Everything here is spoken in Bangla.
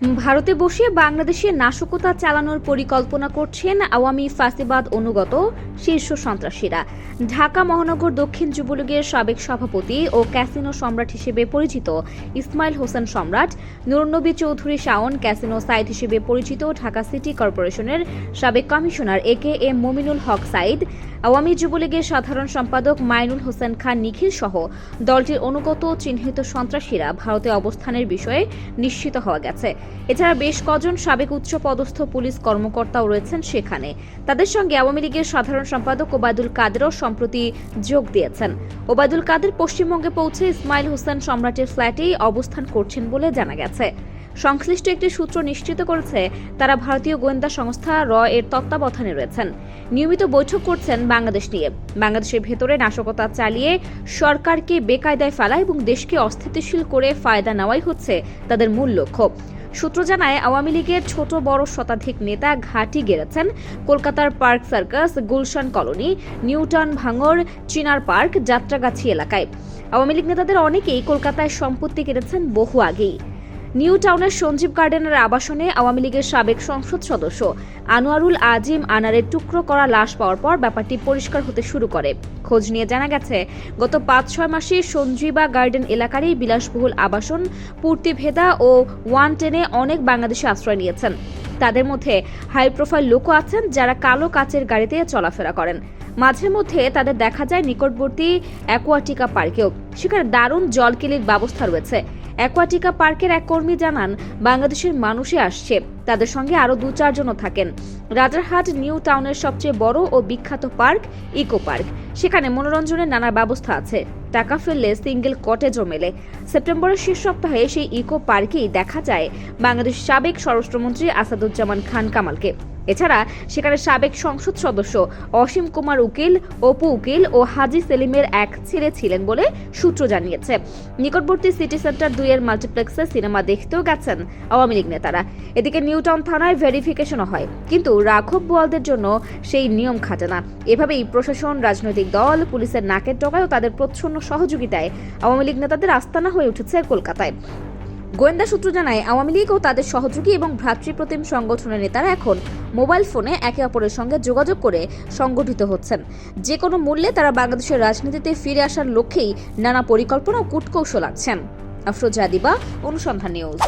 ভারতে বসে বাংলাদেশে নাশকতা চালানোর পরিকল্পনা করছেন আওয়ামী ফাসিবাদ অনুগত শীর্ষ সন্ত্রাসীরা। ঢাকা মহানগর দক্ষিণ যুবলীগের সাবেক সভাপতি ও ক্যাসিনো সম্রাট হিসেবে পরিচিত ইসমাইল হোসেন সম্রাট, নুরনবী চৌধুরী শাওন ক্যাসিনো সাইদ হিসেবে পরিচিত ঢাকা সিটি কর্পোরেশনের সাবেক commissioner A K M Mominul Haque Saeed Awami যুবলীগের সাধারণ সম্পাদক মাইনুল হোসেন খান নিখিল সহ দলটির অনুগত চিহ্নিত সন্ত্রাসীরা ভারতে অবস্থানের বিষয়ে নিশ্চিত হওয়া গেছে। এছাড়া বেশ কজন সাবেক উচ্চপদস্থ পুলিশ কর্মকর্তাও রয়েছেন সেখানে। তাদের সঙ্গে আওয়ামী লীগের সাধারণ সম্পাদক ওবায়দুল কাদেরও সম্প্রতি যোগ দিয়েছেন। ওবায়দুল কাদের পশ্চিমবঙ্গে পৌঁছে ইসমাইল হোসেন সম্রাটের ফ্ল্যাটেই অবস্থান করছেন বলে জানা গেছে। সংশ্লিষ্ট একটি সূত্র নিশ্চিত করেছে, তারা ভারতীয় গোয়েন্দা সংস্থা র এর তত্ত্বাবধানে রয়েছেন। নিয়মিত বৈঠক করছেন বাংলাদেশ নিয়ে। বাংলাদেশের ভেতরে নাশকতা চালিয়ে সরকারকে বেকায়দায় ফেলা এবং দেশকে অস্থিতিশীল করে ফায়দা নেওয়াই হচ্ছে তাদের মূল লক্ষ্য। সূত্র জানায়, আওয়ামী লীগের ছোট বড় শতাধিক নেতা ঘাঁটি গেড়েছেন। কলকাতার Park Circus, Gulshan Colony Newtown Bhangar Chinar Park, Jatragachhi এলাকায়। আওয়ামী লীগ নেতাদের অনেকেই কলকাতায় সম্পত্তি কেড়েছেন বহু আগেই। নিউ টাউনের সঞ্জীব গার্ডেনের আবাসনে আওয়ামী লীগের সাবেক সংসদ সদস্য আনোয়ারুল আজিম আনারের টুকরো করা লাশ পাওয়ার পর ব্যাপারটি পরিষ্কার হতে শুরু করে। খোঁজ নিয়ে জানা গেছে, গত পাঁচ ছয় মাসে সঞ্জীবা গার্ডেন এলাকারই বিলাসবহুল আবাসন, পূর্তিভেদা ও ওয়ান টেনে অনেক বাংলাদেশি আশ্রয় নিয়েছেন। তাদের মধ্যে হাই প্রোফাইল লোকও আছেন যারা কালো কাচের গাড়িতে চলাফেরা করেন। মাঝে মধ্যে তাদের দেখা যায় নিকটবর্তী অ্যাকোয়াটিকা পার্কেও। সেখানে দারুণ জলকেলির ব্যবস্থা রয়েছে। অ্যাকোয়াটিকা পার্কের এক কর্মী জানান, বাংলাদেশের মানুষে আসছে। তাদের সঙ্গে আরও দু চারজনও থাকেন। রাজারহাট নিউ টাউনের সবচেয়ে বড় ও বিখ্যাত পার্ক, ইকো পার্ক। সেখানে মনোরঞ্জনের নানা ব্যবস্থা আছে। টাকা ফেললে সিঙ্গেল কটেজও মেলে। সেপ্টেম্বরের শেষ সপ্তাহে সেই ইকো পার্কেই দেখা যায় বাংলাদেশ সাবেক স্বরাষ্ট্রমন্ত্রী আসাদুজ্জামান খান কামালকে। এছাড়া সেখানে সাবেক সংসদ সদস্য অসীম কুমার উকিল, অপু উকিল ও হাজি সেলিমের এক ছেলে ছিলেন বলে সূত্র জানিয়েছে। নিকটবর্তী সিটি সেন্টার দুইয়ের মাল্টিপ্লেক্সে সিনেমা দেখতেও গেছেন আওয়ামী লীগ নেতারা। এদিকে নিউটাউন থানায় ভেরিফিকেশনও হয়, কিন্তু রাঘব বোয়ালদের জন্য সেই নিয়ম খাটে না। এভাবেই প্রশাসন, রাজনৈতিক দল, পুলিশের নাকের ডগায় ও তাদের প্রচ্ছন্ন সহযোগিতায় আওয়ামী লীগ নেতাদের আস্তানা হয়ে উঠেছে কলকাতায়। গোয়েন্দা সূত্র জানায়, আওয়ামী লীগ ও তাদের সহযোগী এবং ভ্রাতৃপ্রতিম সংগঠনের নেতারা এখন মোবাইল ফোনে একে অপরের সঙ্গে যোগাযোগ করে সংগঠিত হচ্ছেন। যে কোনো মূল্যে তারা বাংলাদেশের রাজনীতিতে ফিরে আসার লক্ষ্যেই নানা পরিকল্পনা ও কূটকৌশল আছেন আফরোজা দিবা, অনুসন্ধান নিউজ।